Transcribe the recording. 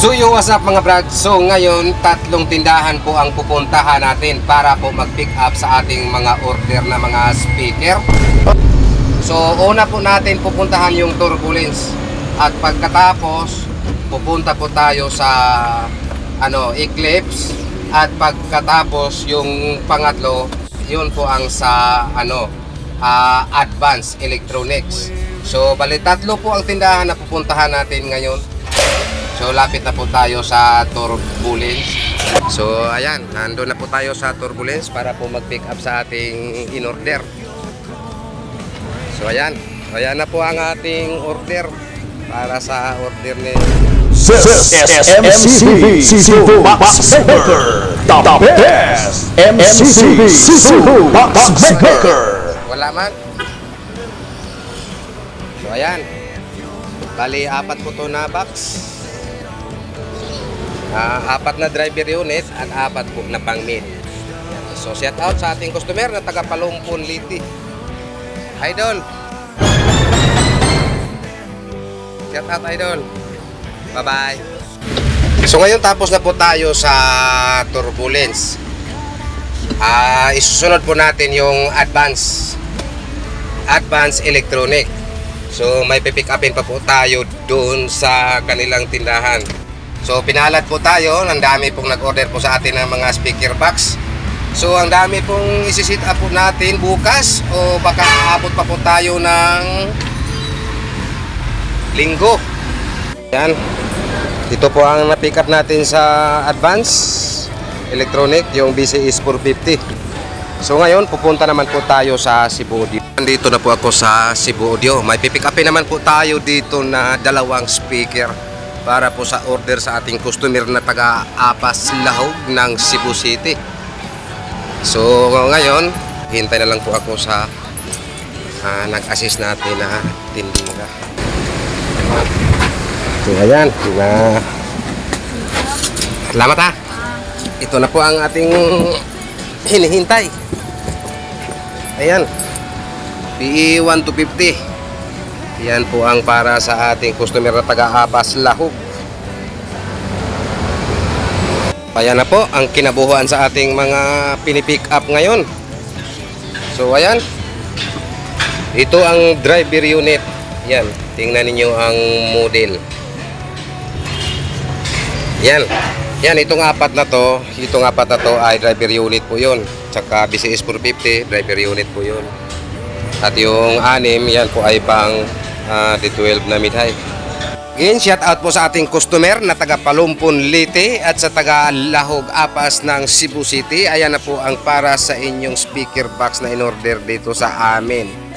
So yo, what's up mga brad? So ngayon, tatlong tindahan po ang pupuntahan natin para po mag-pick up sa ating mga order na mga speaker. So una po natin pupuntahan yung Turbulence. At pagkatapos, pupunta po tayo sa ano, Eclipse. At pagkatapos yung pangatlo, yun po ang sa ano, ah, Advanced Electronics. So bali tatlo po ang tindahan na pupuntahan natin ngayon. So lapit na po tayo sa Turbulence. So ayan, nandun na po tayo sa Turbulence para po mag-pick up sa ating in-order. So ayan, ayan na po ang ating order para sa order ni This is MCB Seafood Box Maker, the best MCB Seafood Box Maker. Wala man. So ayan. Bali apat po to na box. Ah, apat na driver unit at apat po na pang mid. So shout out sa ating customer na taga Palumpon Liti. Idol. Shout out idol. Bye-bye. So ngayon tapos na po tayo sa turbulence. Ah, isusunod po natin yung advance advance electronic. So may pipick upin pa po tayo doon sa kanilang tindahan. So pinalad po tayo, ang dami pong nag-order po sa atin ng mga speaker box. So ang dami pong isi-sit up po natin bukas o baka aabot pa po tayo ng linggo. Yan. Ito po ang na-pick up natin sa advance electronic, yung BCS 450. So ngayon, pupunta naman po tayo sa Cebu Audio. Nandito na po ako sa Cebu Audio. May pipick upin naman po tayo dito na dalawang speaker para po sa order sa ating customer na taga Apas Lahog ng Cebu City. So ngayon, hintay na lang po ako sa ah, nag-assist natin na tindinga. So ayan, na Salamat ha. Ito na po ang ating hinihintay. Ayan. PE 1250. Yan po ang para sa ating customer na taga-Abas Lahog. Ayan na po ang kinabuhuan sa ating mga pinipick up ngayon. So ayan. Ito ang driver unit. Yan. Tingnan ninyo ang model. Yan. Yan, itong apat na to, itong apat na to ay driver unit po yun. Tsaka BCS 450, driver unit po yun. At yung anim, yan po ay pang ah, D12 na mid-high. Again, shout out po sa ating customer na taga Palumpon Leyte at sa taga Lahog Apas ng Cebu City. Ayan na po ang para sa inyong speaker box na in-order dito sa amin.